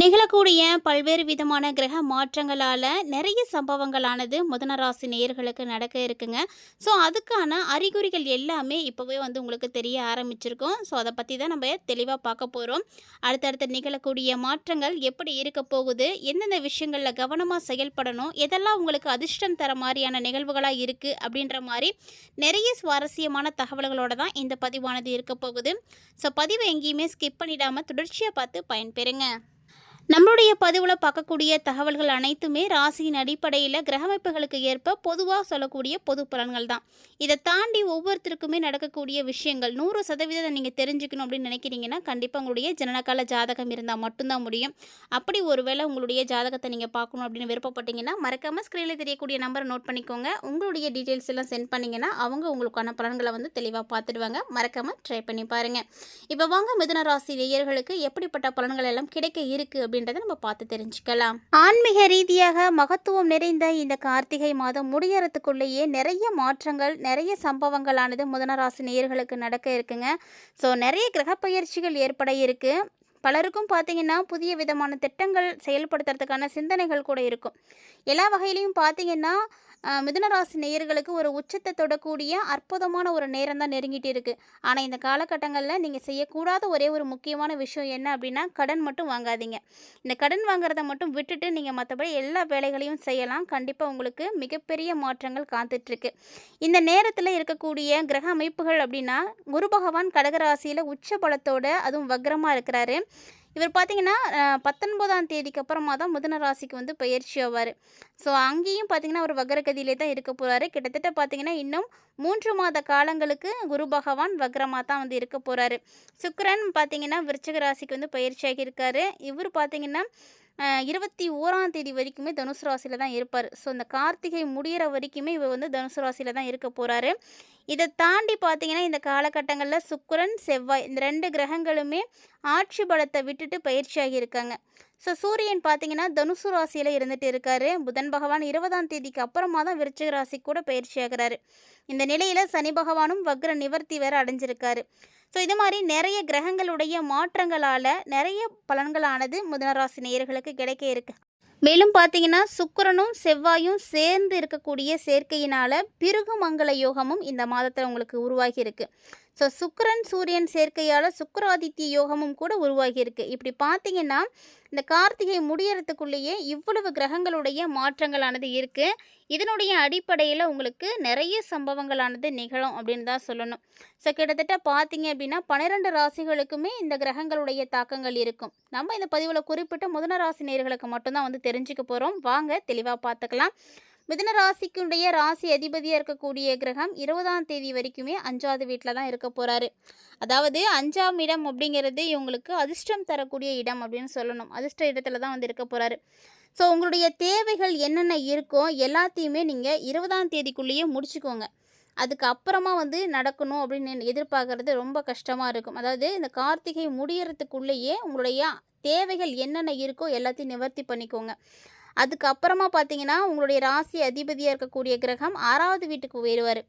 நிகழக்கூடிய பல்வேறு விதமான கிரக மாற்றங்களால் நிறைய சம்பவங்களானது முதன ராசி நேயர்களுக்கு நடக்க இருக்குங்க. ஸோ அதுக்கான அறிகுறிகள் எல்லாமே இப்போவே வந்து உங்களுக்கு தெரிய ஆரம்பிச்சிருக்கும். ஸோ அதை பற்றி தான் நம்ம தெளிவாக பார்க்க போகிறோம் அடுத்தடுத்து நிகழக்கூடிய மாற்றங்கள் எப்படி இருக்க போகுது? எந்தெந்த விஷயங்களில் கவனமாக செயல்படணும்? எதெல்லாம் உங்களுக்கு அதிர்ஷ்டம் தர மாதிரியான நிகழ்வுகளாக இருக்குது அப்படின்ற மாதிரி நிறைய சுவாரஸ்யமான தகவல்களோட தான் இந்த பதிவானது இருக்க போகுது. ஸோ பதிவை எங்கேயுமே ஸ்கிப் பண்ணிடாமல் தொடர்ச்சியாக பார்த்து பயன்பெறுங்க. நம்மளுடைய பதிவில் பார்க்கக்கூடிய தகவல்கள் அனைத்துமே ராசியின் அடிப்படையில் கிரகமைப்புகளுக்கு ஏற்ப பொதுவாக சொல்லக்கூடிய பொது பலன்கள் தான். இதை தாண்டி ஒவ்வொருத்தருக்குமே நடக்கக்கூடிய விஷயங்கள் நூறு சதவீதம் நீங்கள் தெரிஞ்சுக்கணும் அப்படின்னு நினைக்கிறீங்கன்னா கண்டிப்பாக உங்களுடைய ஜனனகால ஜாதகம் இருந்தால் மட்டும்தான் முடியும். அப்படி ஒருவேளை உங்களுடைய ஜாதகத்தை நீங்கள் பார்க்கணும் அப்படின்னு விருப்பப்பட்டீங்கன்னா மறக்காமல் ஸ்க்ரீனில் தெரியக்கூடிய நம்பரை நோட் பண்ணிக்கோங்க. உங்களுடைய டீட்டெயில்ஸ் எல்லாம் சென்ட் பண்ணிங்கன்னா அவங்க உங்களுக்கான பலன்களை வந்து தெளிவாக பார்த்துடுவாங்க. மறக்காமல் ட்ரை பண்ணி பாருங்கள் இப்போ வாங்க மிதுன ராசி நேயர்களுக்கு எப்படிப்பட்ட பலன்கள் எல்லாம் கிடைக்க இருக்குது அப்படின்றத நம்ம பார்த்து தெரிஞ்சுக்கலாம். ஆன்மீக ரீதியாக மகத்துவம் நிறைந்த இந்த கார்த்திகை மாதம் முடியறதுக்குள்ளேயே நிறைய மாற்றங்கள் நிறைய சம்பவங்களானது முதனராசி நேயர்களுக்கு நடக்க இருக்குங்க. ஸோ நிறைய கிரக பயிற்சிகள் ஏற்பட இருக்கு. பலருக்கும் பார்த்தீங்கன்னா புதிய விதமான திட்டங்கள் செயல்படுத்துறதுக்கான சிந்தனைகள் கூட இருக்கும். எல்லா வகையிலையும் பார்த்தீங்கன்னா மிதுனராசி நேயர்களுக்கு ஒரு உச்சத்தை தொடக்கூடிய அற்புதமான ஒரு நேரம் தான் நெருங்கிட்டு இருக்கு. ஆனால் இந்த காலகட்டங்களில் நீங்கள் செய்யக்கூடாத ஒரே ஒரு முக்கியமான விஷயம் என்ன அப்படின்னா கடன் மட்டும் வாங்காதீங்க. இந்த கடன் வாங்குறத மட்டும் விட்டுட்டு நீங்கள் மற்றபடி எல்லா வேலைகளையும் செய்யலாம். கண்டிப்பாக உங்களுக்கு மிகப்பெரிய மாற்றங்கள் காத்துட்ருக்கு. இந்த நேரத்தில் இருக்கக்கூடிய கிரக அமைப்புகள் அப்படின்னா குரு பகவான் கடகராசியில் உச்ச பலத்தோட அதுவும் வக்ரமாக இருக்கிறாரு. இவர் பார்த்தீங்கன்னா பத்தொன்பதாம் தேதிக்கு அப்புறமா தான் மிதுன ராசிக்கு வந்து பயிற்சி ஆவார். ஸோ அங்கேயும் பார்த்தீங்கன்னா அவர் வக்ரகதியிலே தான் இருக்க போகிறாரு கிட்டத்தட்ட பார்த்தீங்கன்னா இன்னும் மூன்று மாத காலங்களுக்கு குரு பகவான் வக்ரமாக தான் வந்து இருக்க போகிறாரு சுக்கரன் பார்த்தீங்கன்னா விருச்சக ராசிக்கு வந்து பயிற்சியாகி இருக்காரு. இவர் பார்த்தீங்கன்னா இருபத்தி ஓராம் தேதி வரைக்குமே தனுசு ராசியில் தான் இருப்பார். ஸோ இந்த கார்த்திகை முடியிற வரைக்குமே இவர் வந்து தனுசு ராசியில் தான் இருக்க போகிறாரு இதை தாண்டி பார்த்தீங்கன்னா இந்த காலகட்டங்களில் சுக்கரன் செவ்வாய் இந்த ரெண்டு கிரகங்களுமே ஆட்சி பலத்தை விட்டுட்டு பயிற்சியாகி இருக்காங்க. ஸோ சூரியன் பார்த்தீங்கன்னா தனுசு ராசியில் இருந்துட்டு இருக்காரு. புதன் பகவான் இருபதாம் தேதிக்கு அப்புறமா தான் விருச்சிக ராசி கூட பயிற்சியாகிறாரு. இந்த நிலையில் சனி பகவானும் வக்ர நிவர்த்தி வேற அடைஞ்சிருக்காரு. ஸோ இது மாதிரி நிறைய கிரகங்களுடைய மாற்றங்களால் நிறைய பலன்களானது மிதனராசி நேயர்களுக்கு கிடைக்க இருக்கு. மேலும் பார்த்தீங்கன்னா சுக்கரனும் செவ்வாயும் சேர்ந்து இருக்கக்கூடிய சேர்க்கையினால் பிருகு மங்கள யோகமும் இந்த மாதத்தில் உங்களுக்கு உருவாகி இருக்கு. ஸோ சுக்கரன் சூரியன் சேர்க்கையால் சுக்கராதித்ய யோகமும் கூட உருவாகியிருக்கு. இப்படி பார்த்தீங்கன்னா இந்த கார்த்திகை முடியறதுக்குள்ளேயே இவ்வளவு கிரகங்களுடைய மாற்றங்களானது இருக்குது இதனுடைய அடிப்படையில் உங்களுக்கு நிறைய சம்பவங்களானது நிகழும் அப்படின்னு தான் சொல்லணும். ஸோ கிட்டத்தட்ட பார்த்தீங்க அப்படின்னா பன்னிரெண்டு ராசிகளுக்குமே இந்த கிரகங்களுடைய தாக்கங்கள் இருக்கும். நம்ம இந்த பதிவில் குறிப்பிட்ட முதன ராசி நேர்களுக்கு மட்டும்தான் வந்து தெரிஞ்சுக்க போகிறோம் வாங்க தெளிவாக பார்த்துக்கலாம். மிதன ராசிக்குடைய ராசி அதிபதியாக இருக்கக்கூடிய கிரகம் இருபதாம் தேதி வரைக்குமே அஞ்சாவது வீட்டில் தான் இருக்க போகிறாரு அதாவது அஞ்சாம் இடம் அப்படிங்கிறது இவங்களுக்கு அதிர்ஷ்டம் தரக்கூடிய இடம் அப்படின்னு சொல்லணும். அதிர்ஷ்ட இடத்துல தான் வந்து இருக்க போகிறாரு ஸோ உங்களுடைய தேவைகள் என்னென்ன இருக்கோ எல்லாத்தையுமே நீங்கள் இருபதாம் தேதிக்குள்ளேயே முடிச்சுக்கோங்க. அதுக்கு அப்புறமா வந்து நடக்கணும் அப்படின்னு எதிர்பார்க்கறது ரொம்ப கஷ்டமாக இருக்கும். அதாவது இந்த கார்த்திகை முடியறதுக்குள்ளேயே உங்களுடைய தேவைகள் என்னென்ன இருக்கோ எல்லாத்தையும் நிவர்த்தி பண்ணிக்கோங்க. அதுக்கப்புறமா பார்த்தீங்கன்னா உங்களுடைய ராசி அதிபதியாக இருக்கக்கூடிய கிரகம் ஆறாவது வீட்டுக்கு உயருவார்.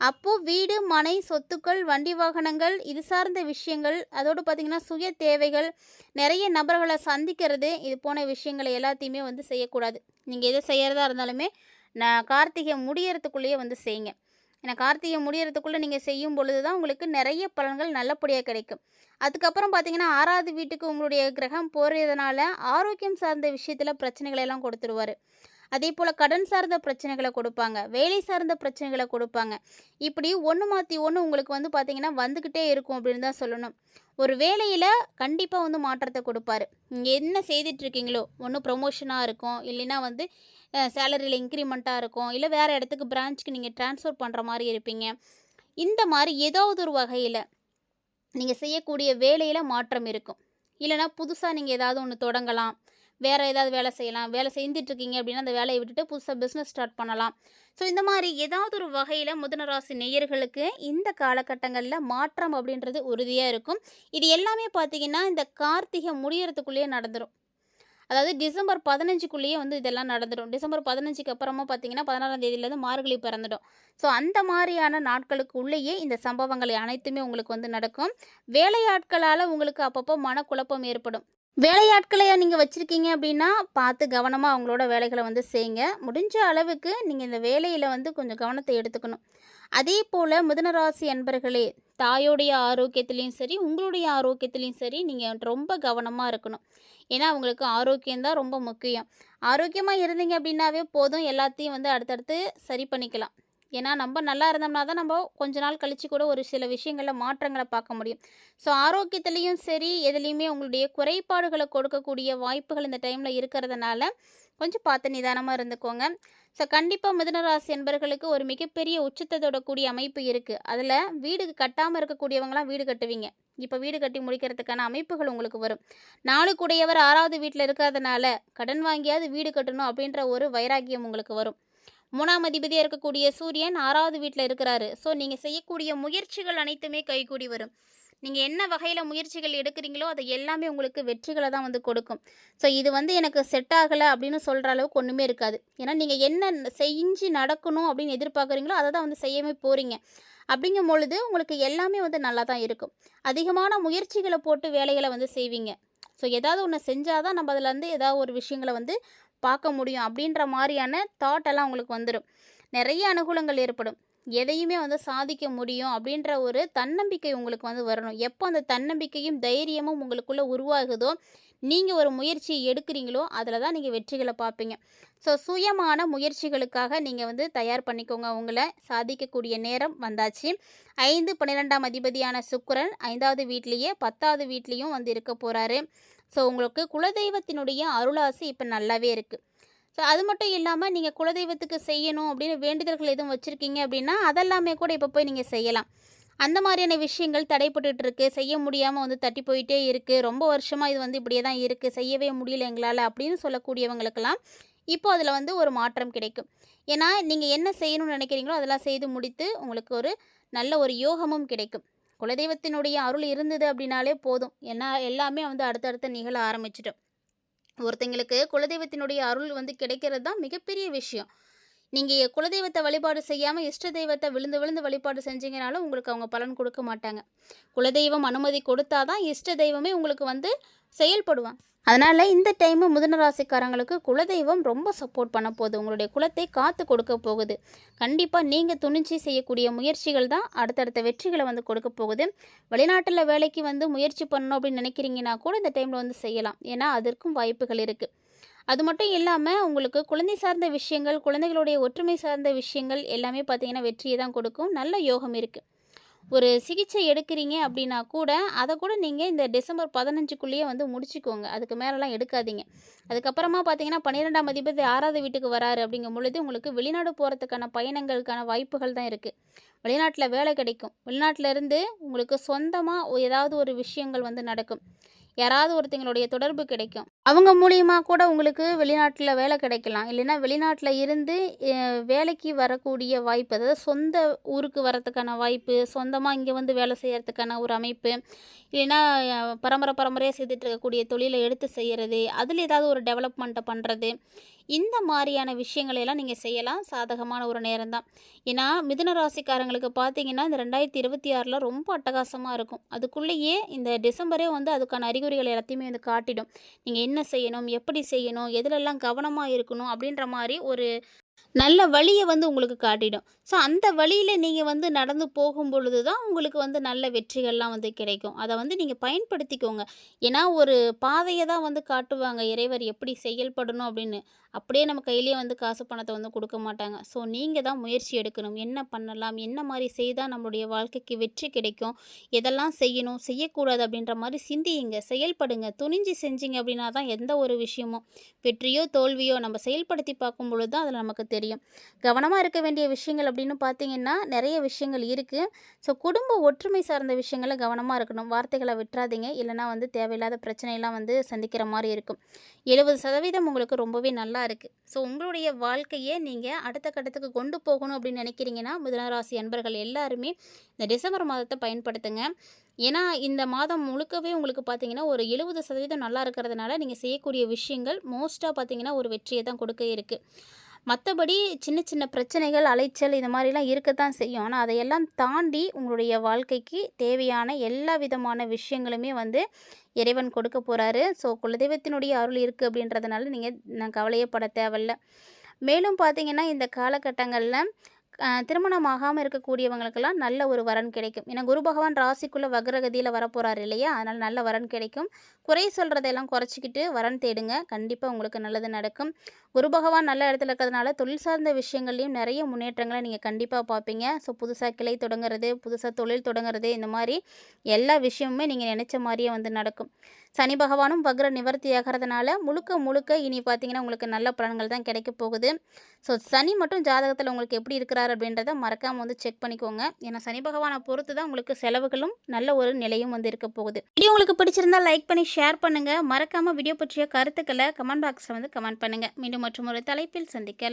அப்போது வீடு மனை சொத்துக்கள் வண்டி வாகனங்கள் இது சார்ந்த விஷயங்கள் அதோடு பார்த்தீங்கன்னா சுய தேவைகள் நிறைய நபர்களை சந்திக்கிறது இது போன விஷயங்களை எல்லாத்தையுமே வந்து செய்யக்கூடாது. நீங்கள் எதை செய்கிறதா இருந்தாலுமே நான் கார்த்திகை முடியறதுக்குள்ளேயே வந்து செய்யுங்க. ஏன்னா கார்த்திகை முடியறதுக்குள்ளே நீங்கள் செய்யும் பொழுது தான் உங்களுக்கு நிறைய பலன்கள் நல்லபடியாக கிடைக்கும். அதுக்கப்புறம் பார்த்தீங்கன்னா ஆறாவது வீட்டுக்கு உங்களுடைய கிரகம் போகிறதுனால ஆரோக்கியம் சார்ந்த விஷயத்தில் பிரச்சனைகளை எல்லாம் கொடுத்துருவார். அதே போல் கடன் சார்ந்த பிரச்சனைகளை கொடுப்பாங்க. வேலை சார்ந்த பிரச்சனைகளை கொடுப்பாங்க. இப்படி ஒன்று மாற்றி ஒன்று உங்களுக்கு வந்து பார்த்தீங்கன்னா வந்துக்கிட்டே இருக்கும் அப்படின்னு தான் சொல்லணும். ஒரு வேலையில் கண்டிப்பாக வந்து மாற்றத்தை கொடுப்பாரு. நீங்கள் என்ன செய்துட்ருக்கீங்களோ ஒன்று ப்ரொமோஷனாக இருக்கும். இல்லைன்னா வந்து சேலரியில் இன்க்ரிமெண்ட்டாக இருக்கும். இல்லை வேறு இடத்துக்கு பிரான்ச்சுக்கு நீங்கள் ட்ரான்ஸ்ஃபர் பண்ணுற மாதிரி இருப்பீங்க. இந்த மாதிரி ஏதாவது ஒரு வகையில் நீங்கள் செய்யக்கூடிய வேலையில் மாற்றம் இருக்கும். இல்லைனா புதுசாக நீங்கள் ஏதாவது ஒன்று தொடங்கலாம். வேறு ஏதாவது வேலை செய்யலாம். வேலை செஞ்சுட்டு இருக்கீங்க அப்படின்னா அந்த வேலையை விட்டுட்டு புதுசாக பிஸ்னஸ் ஸ்டார்ட் பண்ணலாம். ஸோ இந்த மாதிரி ஏதாவது ஒரு வகையில் முதனராசி நேயர்களுக்கு இந்த காலகட்டங்களில் மாற்றம் அப்படின்றது உறுதியாக இருக்கும். இது எல்லாமே பார்த்தீங்கன்னா இந்த கார்த்திகை முடியறதுக்குள்ளேயே நடந்துடும் அதாவது டிசம்பர் பதினஞ்சுக்குள்ளேயே வந்து இதெல்லாம் நடந்துடும் டிசம்பர் பதினஞ்சுக்கு அப்புறமா பார்த்தீங்கன்னா பதினாறாம் தேதியிலேருந்து மார்கழி பிறந்துடும். ஸோ அந்த மாதிரியான நாட்களுக்கு உள்ளேயே இந்த சம்பவங்கள் அனைத்துமே உங்களுக்கு வந்து நடக்கும். வேலையாட்களால் உங்களுக்கு அப்பப்போ மனக்குழப்பம் ஏற்படும். வேலையாட்களை நீங்கள் வச்சுருக்கீங்க அப்படின்னா பார்த்து கவனமாக அவங்களோட வேலைகளை வந்து செய்யுங்க. முடிஞ்ச அளவுக்கு நீங்கள் இந்த வேலையில் வந்து கொஞ்சம் கவனத்தை எடுத்துக்கணும். அதே போல் மிதனராசி அன்பர்களே தாயோடைய ஆரோக்கியத்துலேயும் சரி உங்களுடைய ஆரோக்கியத்துலேயும் சரி நீங்கள் ரொம்ப கவனமாக இருக்கணும். ஏன்னா அவங்களுக்கு ஆரோக்கியம்தான் ரொம்ப முக்கியம். ஆரோக்கியமாக இருந்தீங்க அப்படின்னாவே போதும். எல்லாத்தையும் வந்து அடுத்தடுத்து சரி பண்ணிக்கலாம். ஏன்னா நம்ம நல்லா இருந்தோம்னா தான் நம்ம கொஞ்ச நாள் கழித்து கூட ஒரு சில விஷயங்களில் மாற்றங்களை பார்க்க முடியும். ஸோ ஆரோக்கியத்துலேயும் சரி எதுலேயுமே உங்களுடைய குறைபாடுகளை கொடுக்கக்கூடிய வாய்ப்புகள் இந்த டைமில் இருக்கிறதுனால கொஞ்சம் பார்த்து நிதானமாக இருந்துக்கோங்க. ஸோ கண்டிப்பாக மிதுனராசி என்பர்களுக்கு ஒரு மிகப்பெரிய உச்சத்தை தொடக்கூடிய அமைப்பு இருக்குது அதில் வீடு கட்டாமல் இருக்கக்கூடியவங்களாம் வீடு கட்டுவீங்க. இப்போ வீடு கட்டி முடிக்கிறதுக்கான அமைப்புகள் உங்களுக்கு வரும். நாளுக்குடையவர் ஆறாவது வீட்டில் இருக்கிறதுனால கடன் வாங்கியாவது வீடு கட்டணும் அப்படின்ற ஒரு வைராக்கியம் உங்களுக்கு வரும். மூணாம் அதிபதியாக இருக்கக்கூடிய சூரியன் ஆறாவது வீட்டில் இருக்கிறாரு. ஸோ நீங்கள் செய்யக்கூடிய முயற்சிகள் அனைத்துமே கைகூடி வரும். நீங்கள் என்ன வகையில் முயற்சிகள் எடுக்கிறீங்களோ அது எல்லாமே உங்களுக்கு வெற்றிகளை தான் வந்து கொடுக்கும். ஸோ இது வந்து எனக்கு செட் ஆகலை அப்படின்னு சொல்கிற அளவுக்கு ஒன்றுமே இருக்காது. ஏன்னா நீங்கள் என்ன செஞ்சு நடக்கணும் அப்படின்னு எதிர்பார்க்குறீங்களோ அதை தான் வந்து செய்யவே போகிறீங்க அப்படிங்கும் பொழுது உங்களுக்கு எல்லாமே வந்து நல்லா தான் இருக்கும். அதிகமான முயற்சிகளை போட்டு வேலைகளை வந்து செய்வீங்க. ஸோ ஏதாவது ஒன்று செஞ்சால் தான் நம்ம அதில் வந்து ஏதாவது ஒரு விஷயங்களை வந்து பார்க்க முடியும் அப்படின்ற மாதிரியான தாட் எல்லாம் உங்களுக்கு வந்துடும் நிறைய அனுகூலங்கள் ஏற்படும். எதையுமே வந்து சாதிக்க முடியும் அப்படின்ற ஒரு தன்னம்பிக்கை உங்களுக்கு வந்து வரணும். எப்போ அந்த தன்னம்பிக்கையும் தைரியமும் உங்களுக்குள்ளே உருவாகுதோ நீங்கள் ஒரு முயற்சி எடுக்கிறீங்களோ அதில் தான் நீங்கள் வெற்றிகளை பார்ப்பீங்க. ஸோ சுயமான முயற்சிகளுக்காக நீங்கள் வந்து தயார் பண்ணிக்கோங்க. உங்களை சாதிக்கக்கூடிய நேரம் வந்தாச்சு. ஐந்து பன்னிரெண்டாம் அதிபதியான சுக்கரன் ஐந்தாவது வீட்லேயே பத்தாவது வீட்லேயும் வந்து இருக்க போகிறாரு ஸோ உங்களுக்கு குலதெய்வத்தினுடைய அருளாசி இப்போ நல்லாவே இருக்குது ஸோ அது மட்டும் இல்லாமல் நீங்கள் குலதெய்வத்துக்கு செய்யணும் அப்படின்னு வேண்டுதல்கள் எதுவும் வச்சுருக்கீங்க அப்படின்னா அதெல்லாமே கூட இப்போ போய் நீங்கள் செய்யலாம். அந்த மாதிரியான விஷயங்கள் தடைப்பட்டுருக்கு செய்ய முடியாமல் வந்து தட்டி போயிட்டே இருக்குது ரொம்ப வருஷமாக இது வந்து இப்படியே தான் இருக்குது செய்யவே முடியல எங்களால் அப்படின்னு சொல்லக்கூடியவங்களுக்கெல்லாம் இப்போ அதில் வந்து ஒரு மாற்றம் கிடைக்கும். ஏன்னா நீங்கள் என்ன செய்யணும்னு நினைக்கிறீங்களோ அதெல்லாம் செய்து முடித்து உங்களுக்கு ஒரு நல்ல ஒரு யோகமும் கிடைக்கும். குலதெய்வத்தினுடைய அருள் இருந்தது அப்படின்னாலே போதும். ஏன்னா எல்லாமே வந்து அடுத்தடுத்து நிகழ ஆரம்பிச்சிட்டோம் ஒருத்தங்களுக்கு குலதெய்வத்தினுடைய அருள் வந்து கிடைக்கிறது தான் மிகப்பெரிய விஷயம். நீங்கள் குலதெய்வத்தை வழிபாடு செய்யாமல் இஷ்ட தெய்வத்தை விழுந்து விழுந்து வழிபாடு செஞ்சீங்கனாலும் உங்களுக்கு அவங்க பலன் கொடுக்க மாட்டாங்க. குலதெய்வம் அனுமதி கொடுத்தாதான் இஷ்ட தெய்வமே உங்களுக்கு வந்து செயல்படுவான். அதனால் இந்த டைமு முதன ராசிக்காரங்களுக்கு குலதெய்வம் ரொம்ப சப்போர்ட் பண்ண போகுது. உங்களுடைய குலத்தை காத்து கொடுக்க போகுது. கண்டிப்பாக நீங்கள் துணிச்சி செய்யக்கூடிய முயற்சிகள் தான் அடுத்தடுத்த வெற்றிகளை வந்து கொடுக்க போகுது. வெளிநாட்டில் வேலைக்கு வந்து முயற்சி பண்ணணும் அப்படின்னு நினைக்கிறீங்கன்னா கூட இந்த டைமில் வந்து செய்யலாம். ஏன்னா அதற்கும் வாய்ப்புகள் இருக்குது அது மட்டும் இல்லாமல் உங்களுக்கு குழந்தை சார்ந்த விஷயங்கள் குழந்தைகளுடைய ஒற்றுமை சார்ந்த விஷயங்கள் எல்லாமே பார்த்தீங்கன்னா வெற்றியை தான் கொடுக்கும். நல்ல யோகம் இருக்குது ஒரு சிகிச்சை எடுக்கிறீங்க அப்படின்னா கூட அதை கூட நீங்கள் இந்த டிசம்பர் பதினஞ்சுக்குள்ளேயே வந்து முடிச்சுக்கோங்க. அதுக்கு மேலெலாம் எடுக்காதீங்க. அதுக்கப்புறமா பார்த்தீங்கன்னா பன்னிரெண்டாம் அதிபதி ஆறாவது வீட்டுக்கு வராரு அப்படிங்கும் பொழுது உங்களுக்கு வெளிநாடு போகிறதுக்கான பயணங்களுக்கான வாய்ப்புகள் தான் இருக்குது வெளிநாட்டில் வேலை கிடைக்கும். வெளிநாட்டிலேருந்து உங்களுக்கு சொந்தமாக ஏதாவது ஒரு விஷயங்கள் வந்து நடக்கும். யாராவது ஒருத்தங்களுடைய தொடர்பு கிடைக்கும். அவங்க மூலியமாக கூட உங்களுக்கு வெளிநாட்டில் வேலை கிடைக்கலாம். இல்லைன்னா வெளிநாட்டில் இருந்து வேலைக்கு வரக்கூடிய வாய்ப்பு அதாவது சொந்த ஊருக்கு வரத்துக்கான வாய்ப்பு சொந்தமாக இங்கே வந்து வேலை செய்கிறதுக்கான ஒரு அமைப்பு இல்லைன்னா பரம்பரை பரம்பரையாக செய்துட்டு இருக்கக்கூடிய தொழிலை எடுத்து செய்கிறது அதில் ஏதாவது ஒரு டெவலப்மெண்ட்டை பண்ணுறது இந்த மாதிரியான விஷயங்களையெல்லாம் நீங்கள் செய்யலாம். சாதகமான ஒரு நேரம் தான். ஏன்னா மிதுன ராசிக்காரங்களுக்கு பார்த்தீங்கன்னா இந்த ரெண்டாயிரத்தி இருபத்தி ஆறில் ரொம்ப அட்டகாசமாக இருக்கும். அதுக்குள்ளேயே இந்த டிசம்பரே வந்து அதுக்கான அறிகுறிகள் எல்லாத்தையுமே வந்து காட்டிடும். நீங்கள் என்ன செய்யணும்? எப்படி செய்யணும்? எதுலெல்லாம் கவனமாக இருக்கணும்? அப்படின்ற மாதிரி ஒரு நல்ல வழியை வந்து உங்களுக்கு காட்டிடும். ஸோ அந்த வழியில் நீங்கள் வந்து நடந்து போகும் பொழுது தான் உங்களுக்கு வந்து நல்ல வெற்றிகள்லாம் வந்து கிடைக்கும். அதை வந்து நீங்கள் பயன்படுத்திக்கோங்க. ஏன்னா ஒரு பாதையை தான் வந்து காட்டுவாங்க. இறைவர் எப்படி செயல்படணும் அப்படின்னு. அப்படியே நம்ம கையிலேயே வந்து காசு பணத்தை வந்து கொடுக்க மாட்டாங்க. ஸோ நீங்கள் தான் முயற்சி எடுக்கணும். என்ன பண்ணலாம்? என்ன மாதிரி செய்தால் நம்மளுடைய வாழ்க்கைக்கு வெற்றி கிடைக்கும்? எதெல்லாம் செய்யணும்? செய்யக்கூடாது அப்படின்ற மாதிரி சிந்தியுங்க. செயல்படுங்க. துணிஞ்சு செஞ்சீங்க அப்படின்னா தான் எந்த ஒரு விஷயமும் வெற்றியோ தோல்வியோ நம்ம செயல்படுத்தி பார்க்கும் பொழுது தான் அதில் நமக்கு தெரியும் தெரியும். கவனமாக இருக்க வேண்டிய விஷயங்கள் அப்படின்னு பார்த்தீங்கன்னா நிறைய விஷயங்கள் இருக்குது ஸோ குடும்ப ஒற்றுமை சார்ந்த விஷயங்களை கவனமாக இருக்கணும். வார்த்தைகளை விட்டுறாதீங்க. இல்லைனா வந்து தேவையில்லாத பிரச்சனையெல்லாம் வந்து சந்திக்கிற மாதிரி இருக்கும். எழுபது சதவீதம் உங்களுக்கு ரொம்பவே நல்லா இருக்குது ஸோ உங்களுடைய வாழ்க்கையை நீங்கள் அடுத்த கட்டத்துக்கு கொண்டு போகணும் அப்படின்னு நினைக்கிறீங்கன்னா மிதுனராசி அன்பர்கள் எல்லாருமே இந்த டிசம்பர் மாதத்தை பயன்படுத்துங்க. ஏன்னா இந்த மாதம் முழுக்கவே உங்களுக்கு பார்த்தீங்கன்னா ஒரு எழுபது சதவீதம் நல்லா இருக்கிறதுனால நீங்கள் செய்யக்கூடிய விஷயங்கள் மோஸ்ட்டாக பார்த்தீங்கன்னா ஒரு வெற்றியை தான் கொடுக்க இருக்குது மற்றபடி சின்ன சின்ன பிரச்சனைகள் அலைச்சல் இந்த மாதிரிலாம் இருக்கத்தான் செய்யும். ஆனால் அதையெல்லாம் தாண்டி உங்களுடைய வாழ்க்கைக்கு தேவையான எல்லா விதமான விஷயங்களுமே வந்து இறைவன் கொடுக்க போகிறாரு ஸோ குலதெய்வத்தினுடைய அருள் இருக்குது அப்படின்றதுனால நீங்கள் நான் கவலையே பட தேவையில்ல. மேலும் பார்த்தீங்கன்னா இந்த காலகட்டங்களில் திருமணமாகாமல் திருமணம் ஆகாமல் இருக்கக்கூடியவங்களுக்கெல்லாம் நல்ல ஒரு வரன் கிடைக்கும். ஏன்னா குரு பகவான் ராசிக்குள்ளே வக்ரகதியில் வரப்போகிறார் இல்லையா? அதனால் நல்ல வரன் கிடைக்கும். குறை சொல்கிறதெல்லாம் குறைச்சிக்கிட்டு வரன் தேடுங்க. கண்டிப்பாக உங்களுக்கு நல்லது நடக்கும். குரு பகவான் நல்ல இடத்துல இருக்கிறதுனால தொழில் சார்ந்த விஷயங்கள்லையும் நிறைய முன்னேற்றங்களை நீங்கள் கண்டிப்பாக பார்ப்பீங்க. ஸோ புதுசாக கிளை தொடங்குறது புதுசாக தொழில் தொடங்குறது இந்த மாதிரி எல்லா விஷயமுமே நீங்கள் நினச்ச மாதிரியே வந்து நடக்கும். சனி பகவானும் வக்ர நிவர்த்தி ஆகிறதுனால முழுக்க முழுக்க இனி பார்த்தீங்கன்னா உங்களுக்கு நல்ல பலன்கள் தான் கிடைக்க போகுது. ஸோ சனி மட்டும் ஜாதகத்தில் உங்களுக்கு எப்படி இருக்கிறார் அப்படின்றத மறக்காமல் வந்து செக் பண்ணிக்கோங்க. ஏன்னா சனி பகவானை பொறுத்து தான் உங்களுக்கு செலவுகளும் நல்ல ஒரு நிலையும் வந்து இருக்க போகுது. வீடியோ உங்களுக்கு பிடிச்சிருந்தா லைக் பண்ணி ஷேர் பண்ணுங்கள் மறக்காமல் வீடியோ பற்றிய கருத்துக்களை கமெண்ட் பாக்ஸில் வந்து கமெண்ட் பண்ணுங்கள் மீண்டும் மற்றும் ஒரு தலைப்பில் சந்திக்கலாம்.